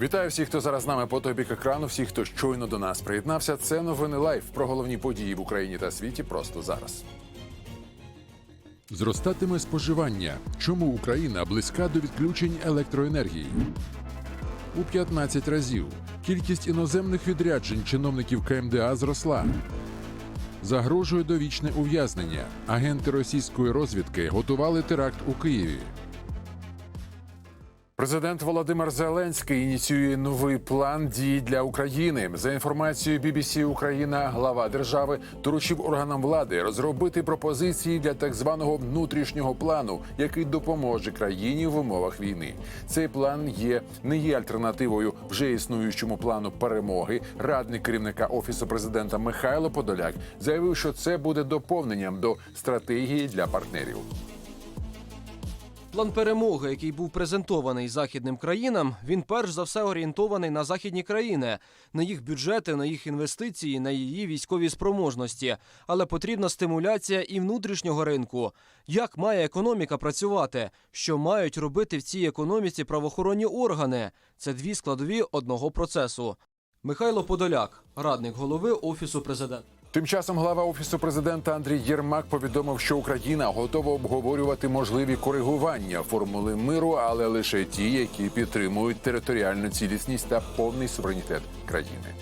Вітаю всіх, хто зараз з нами по той бік екрану. Всіх, хто щойно до нас приєднався. Це новини лайф про головні події в Україні та світі просто зараз. Зростатиме споживання. Чому Україна близька до відключень електроенергії? У 15 разів. Кількість іноземних відряджень чиновників КМДА зросла. Загрожує довічне ув'язнення. Агенти російської розвідки готували теракт у Києві. Президент Володимир Зеленський ініціює новий план дій для України. За інформацією BBC Україна, глава держави доручив органам влади розробити пропозиції для так званого внутрішнього плану, який допоможе країні в умовах війни. Цей план є не є альтернативою вже існуючому плану перемоги. Радник керівника офісу президента Михайло Подоляк заявив, що це буде доповненням до стратегії для партнерів. План перемоги, який був презентований західним країнам, він перш за все орієнтований на західні країни, на їх бюджети, на їх інвестиції, на її військові спроможності. Але потрібна стимуляція і внутрішнього ринку. Як має економіка працювати? Що мають робити в цій економіці правоохоронні органи? Це дві складові одного процесу. Михайло Подоляк, радник голови офісу президента. Тим часом глава офісу президента Андрій Єрмак повідомив, що Україна готова обговорювати можливі коригування формули миру, але лише ті, які підтримують територіальну цілісність та повний суверенітет країни.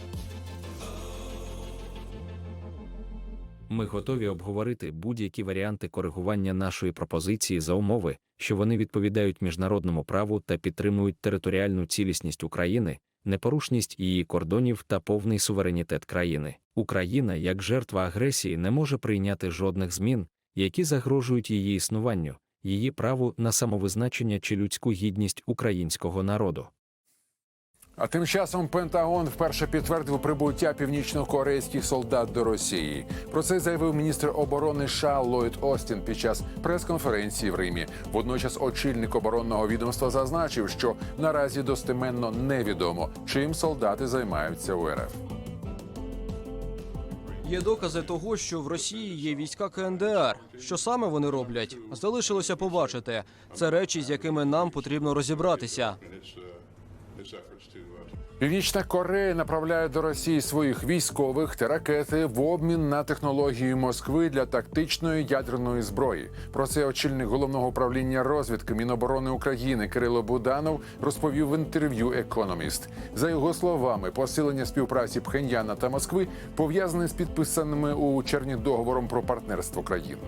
Ми готові обговорити будь-які варіанти коригування нашої пропозиції за умови, що вони відповідають міжнародному праву та підтримують територіальну цілісність України, непорушність її кордонів та повний суверенітет країни. Україна, як жертва агресії, не може прийняти жодних змін, які загрожують її існуванню, її праву на самовизначення чи людську гідність українського народу. А тим часом Пентагон вперше підтвердив прибуття північно-корейських солдат до Росії. Про це заявив міністр оборони США Ллойд Остін під час прес-конференції в Римі. Водночас очільник оборонного відомства зазначив, що наразі достеменно невідомо, чим солдати займаються у РФ. Є докази того, що в Росії є війська КНДР. Що саме вони роблять? Залишилося побачити. Це речі, з якими нам потрібно розібратися. Північна Корея направляє до Росії своїх військових та ракети в обмін на технології Москви для тактичної ядерної зброї. Про це очільник головного управління розвідки Міноборони України Кирило Буданов розповів в інтерв'ю Економіст. За його словами, посилення співпраці Пхеньяна та Москви пов'язане з підписаними у червні договором про партнерство країн.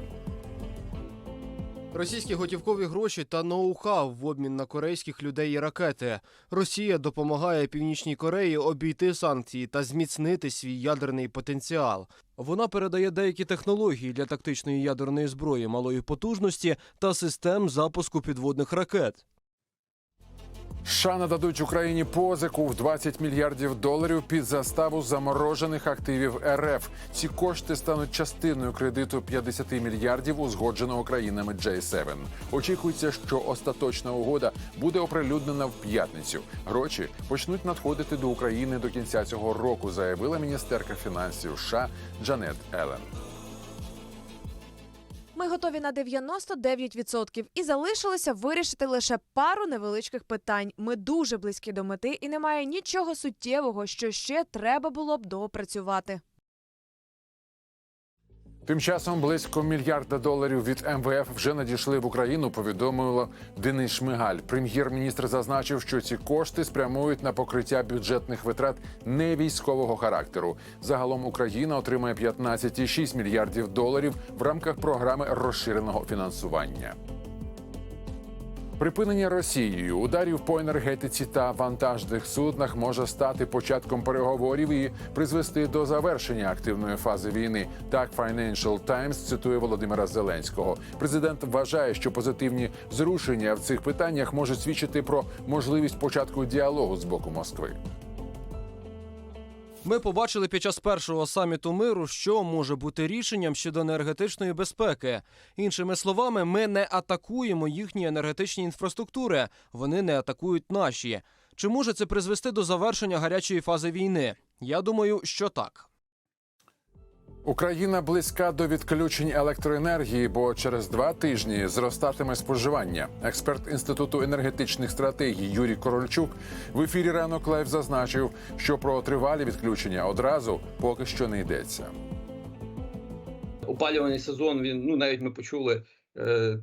Російські готівкові гроші та ноу-хау в обмін на корейських людей і ракети. Росія допомагає Північній Кореї обійти санкції та зміцнити свій ядерний потенціал. Вона передає деякі технології для тактичної ядерної зброї малої потужності та систем запуску підводних ракет. США нададуть Україні позику в 20 мільярдів доларів під заставу заморожених активів РФ. Ці кошти стануть частиною кредиту 50 мільярдів, узгодженого країнами J7. Очікується, що остаточна угода буде оприлюднена в п'ятницю. Гроші почнуть надходити до України до кінця цього року, заявила міністерка фінансів США Джанет Елен. Ми готові на 99% і залишилося вирішити лише пару невеличких питань. Ми дуже близькі до мети, і немає нічого суттєвого, що ще треба було б доопрацювати. Тим часом близько мільярда доларів від МВФ вже надійшли в Україну. Повідомило Денис Шмигаль. Прем'єр-міністр зазначив, що ці кошти спрямують на покриття бюджетних витрат не військового характеру. Загалом Україна отримає 15,6 мільярдів доларів в рамках програми розширеного фінансування. Припинення Росією ударів по енергетиці та вантажних суднах може стати початком переговорів і призвести до завершення активної фази війни. Так Financial Times цитує Володимира Зеленського. Президент вважає, що позитивні зрушення в цих питаннях можуть свідчити про можливість початку діалогу з боку Москви. Ми побачили під час першого саміту миру, що може бути рішенням щодо енергетичної безпеки. Іншими словами, ми не атакуємо їхні енергетичні інфраструктури, вони не атакують наші. Чи може це призвести до завершення гарячої фази війни? Я думаю, що так. Україна близька до відключень електроенергії, бо через два тижні зростатиме споживання. Експерт інституту енергетичних стратегій Юрій Корольчук в ефірі ранок лайв зазначив, що про тривалі відключення одразу поки що не йдеться. опалювальний сезон. Він ну навіть ми почули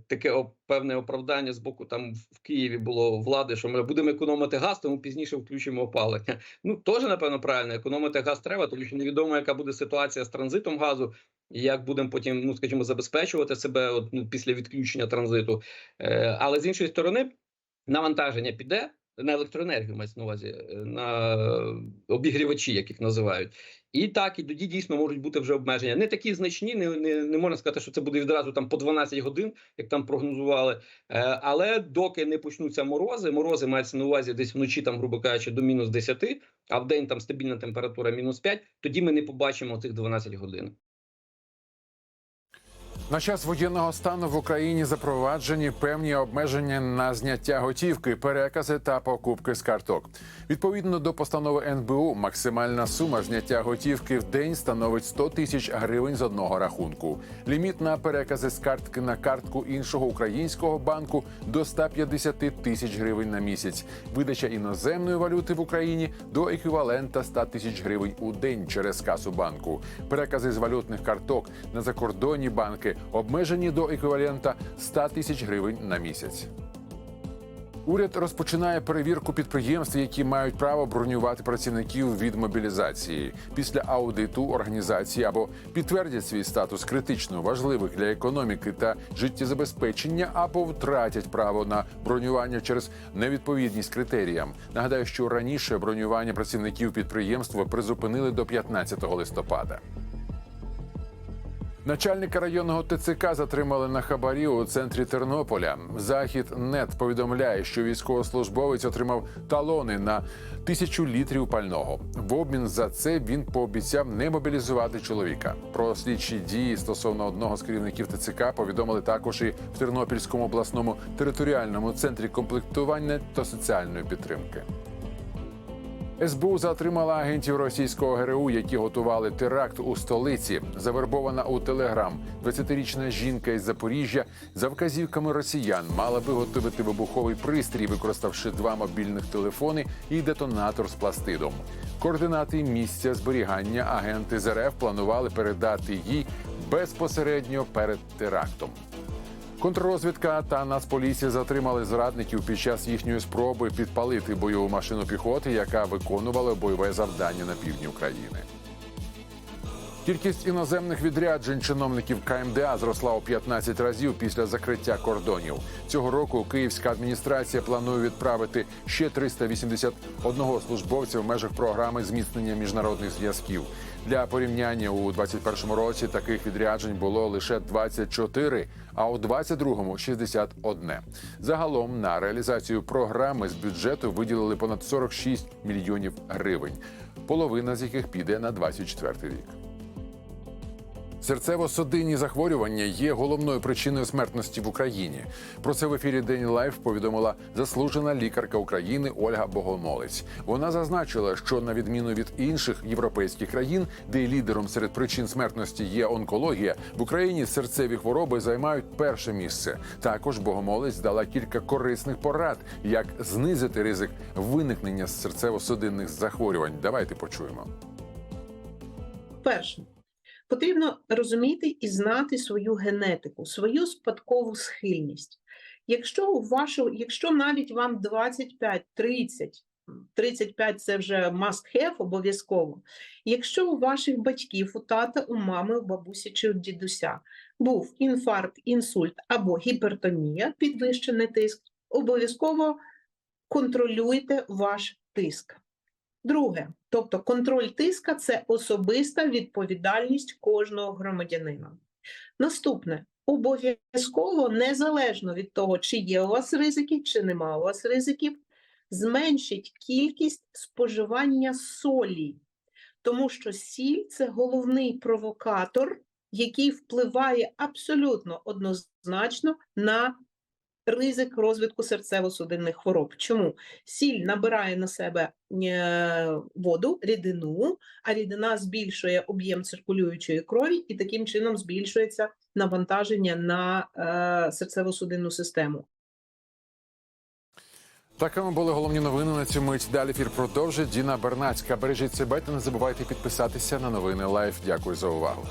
таке певне оправдання з боку там в Києві було влади, що ми будемо економити газ, тому пізніше включимо опалення. Ну теж напевно правильно. Економити газ треба, тому що невідомо, яка буде ситуація з транзитом газу. І як будемо потім, ну скажімо, забезпечувати себе от, ну, після відключення транзиту. Е, але з іншої сторони, навантаження піде на електроенергію, мається на увазі, е, на обігрівачі, як їх називають. І так, і тоді дійсно можуть бути вже обмеження. Не такі значні, не, не, не можна сказати, що це буде відразу там по 12 годин, як там прогнозували. Е, але доки не почнуться морози, морози мається на увазі десь вночі, там, грубо кажучи, до мінус 10, а в день там стабільна температура мінус 5, тоді ми не побачимо цих 12 годин. На час воєнного стану в Україні запроваджені певні обмеження на зняття готівки, перекази та покупки з карток. Відповідно до постанови НБУ, максимальна сума зняття готівки в день становить 100 тисяч гривень з одного рахунку. Ліміт на перекази з картки на картку іншого українського банку до 150 тисяч гривень на місяць. Видача іноземної валюти в Україні до еквівалента 100 тисяч гривень у день через касу банку. Перекази з валютних карток на закордонні банки обмежені до еквівалента 100 тисяч гривень на місяць. Уряд розпочинає перевірку підприємств, які мають право бронювати працівників від мобілізації. Після аудиту організації або підтвердять свій статус критично важливих для економіки та життєзабезпечення, або втратять право на бронювання через невідповідність критеріям. Нагадаю, що раніше бронювання працівників підприємства призупинили до 15 листопада. Начальника районного ТЦК затримали на хабарі у центрі Тернополя. Захід нет повідомляє, що військовослужбовець отримав талони на тисячу літрів пального. В обмін за це він пообіцяв не мобілізувати чоловіка. Про слідчі дії стосовно одного з керівників ТЦК повідомили також і в Тернопільському обласному територіальному центрі комплектування та соціальної підтримки. СБУ затримала агентів російського ГРУ, які готували теракт у столиці. Завербована у Телеграм 20-річна жінка із Запоріжжя за вказівками росіян мала виготовити вибуховий пристрій, використавши два мобільних телефони і детонатор з пластидом. Координати місця зберігання агенти з РФ планували передати їй безпосередньо перед терактом. Контррозвідка та Нацполіція затримали зрадників під час їхньої спроби підпалити бойову машину піхоти, яка виконувала бойове завдання на півдні України. Кількість іноземних відряджень чиновників КМДА зросла у 15 разів після закриття кордонів. Цього року київська адміністрація планує відправити ще 381 службовця в межах програми зміцнення міжнародних зв'язків. Для порівняння у 2021 році таких відряджень було лише 24, а у 2022 – 61. Загалом на реалізацію програми з бюджету виділили понад 46 мільйонів гривень, половина з яких піде на 24 рік. Серцево-судинні захворювання є головною причиною смертності в Україні. Про це в ефірі День Лайф повідомила заслужена лікарка України Ольга Богомолець. Вона зазначила, що на відміну від інших європейських країн, де лідером серед причин смертності є онкологія, в Україні серцеві хвороби займають перше місце. Також Богомолець дала кілька корисних порад, як знизити ризик виникнення серцево-судинних захворювань. Давайте почуємо. Перше, потрібно розуміти і знати свою генетику, свою спадкову схильність. Якщо вашу, якщо навіть вам 25, 30, 35 це вже must have обов'язково. Якщо у ваших батьків, у тата, у мами, у бабусі чи у дідуся був інфаркт, інсульт або гіпертонія, підвищений тиск, обов'язково контролюйте ваш тиск. Друге, тобто контроль тиска це особиста відповідальність кожного громадянина. Наступне, обов'язково, незалежно від того, чи є у вас ризики, чи нема у вас ризиків, зменшіть кількість споживання солі, тому що сіль це головний провокатор, який впливає абсолютно однозначно на ризик розвитку серцево-судинних хвороб. Чому? Сіль набирає на себе е, воду, рідину, а рідина збільшує об'єм циркулюючої крові і таким чином збільшується навантаження на е, серцево-судинну систему. Такими були головні новини на цю мить. Далі ефір продовжить Діна Бернацька. Бережіть себе та не забувайте підписатися на новини Лайф. Дякую за увагу.